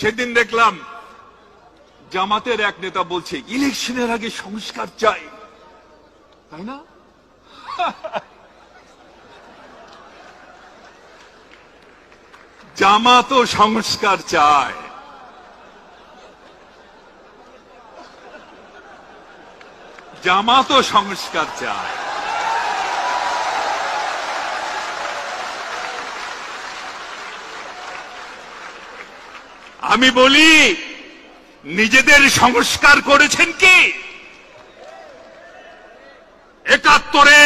সেদিন দেখলাম জামাতের এক নেতা বলছে, ইলেকশনের আগে সংস্কার চাই। তাই না? জামাতও সংস্কার চায়। জামাতও সংস্কার চায়। আমি বলি, নিজেদের সংস্কার করেছেন কি? একাত্তরে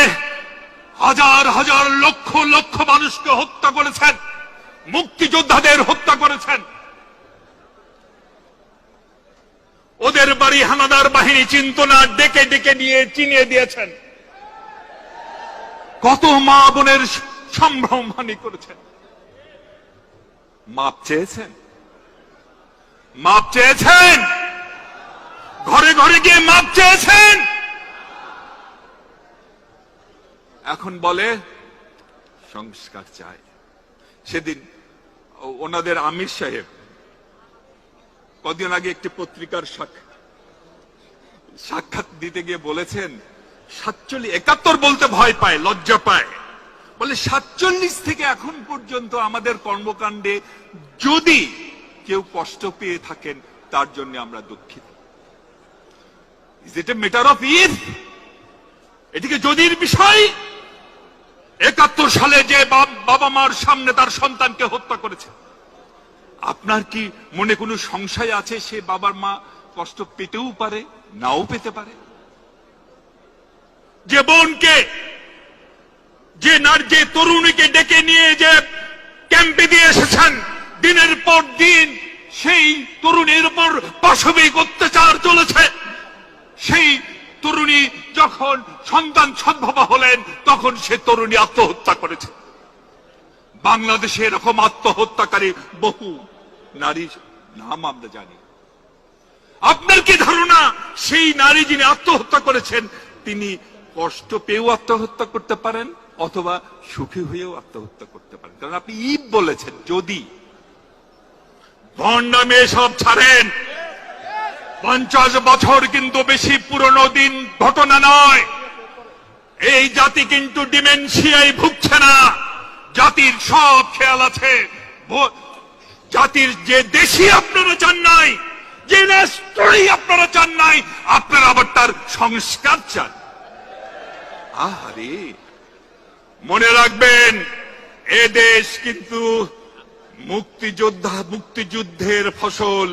হাজার হাজার লক্ষ লক্ষ মানুষকে হত্যা করেছেন, মুক্তিযোদ্ধাদের হত্যা করেছেন। ওদের বাড়ি হানাদার বাহিনী চিন্ত না ডেকে ডেকে নিয়ে চিনিয়ে দিয়েছেন। কত মা বোনের সম্ভ্রম হানি করেছেন। মাপ চেয়েছেন? মাপ চেয়েছেন? ঘরে ঘরে গিয়ে মাপ চেয়েছেন? এখন বলে, সংস্কার চাই। সেদিন ওনাদের আমির সাহেব কদিন আগে একটি পত্রিকার সাক্ষাৎ দিতে গিয়ে বলেছেন, সাতচল্লিশ, একাত্তর বলতে ভয় পায়, লজ্জা পায়। বলে, সাতচল্লিশ থেকে এখন পর্যন্ত আমাদের কর্মকাণ্ডে যদি কেউ কষ্ট পেয়ে থাকেন, তার জন্য আমরা দুঃখিত। Is it a matter of if এটিকে যদির বিষয়, একাত্তর সালে যে বাবা মার সামনে তার সন্তানকে হত্যা করেছে। আপনার কি মনে কোনো সংশয় আছে সে বাবার মা কষ্ট পেতেও পারে, নাও পেতে পারে? যে বোনকে, যে নার, যে তরুণীকে ডেকে নিয়ে যে ক্যাম্পে দিয়ে এসেছেন দিনের পর দিন সেই তরুণীর উপর পাশবিক অত্যাচার চলেছে। সেই তরুণী যখন সন্তান সদ্ভবা হলেন, তখন সে তরুণী আত্মহত্যা করেছে। বাংলাদেশে এরকম আত্মহত্যাকারী বহু নারী নাম আমরা জানি। আপনার কি ধারণা? সেই নারী যিনি আত্মহত্যা করেছেন, তিনি কষ্ট পেয়েও আত্মহত্যা করতে পারেন, অথবা সুখী হয়েও আত্মহত্যা করতে পারেন। কারণ আপনি ঈদ বলেছেন, যদি ভণ্ডামে সব ছাড়েন। পঞ্চাশ বছর কিন্তু বেশি পুরনো দিন ঘটনা নয়। এই জাতি কিন্তু ডিমেনশিয়ায় ভুগছে না। জাতির সব খেয়াল আছে। জাতির যে দেশি আপনারা চান নাই, যে রাষ্ট্রই আপনারা চান নাই, আপনারা আবার তার সংস্কার চান। আহারে, মনে রাখবেন, এ দেশ কিন্তু মুক্তিযোদ্ধা মুক্তিযুদ্ধের ফসল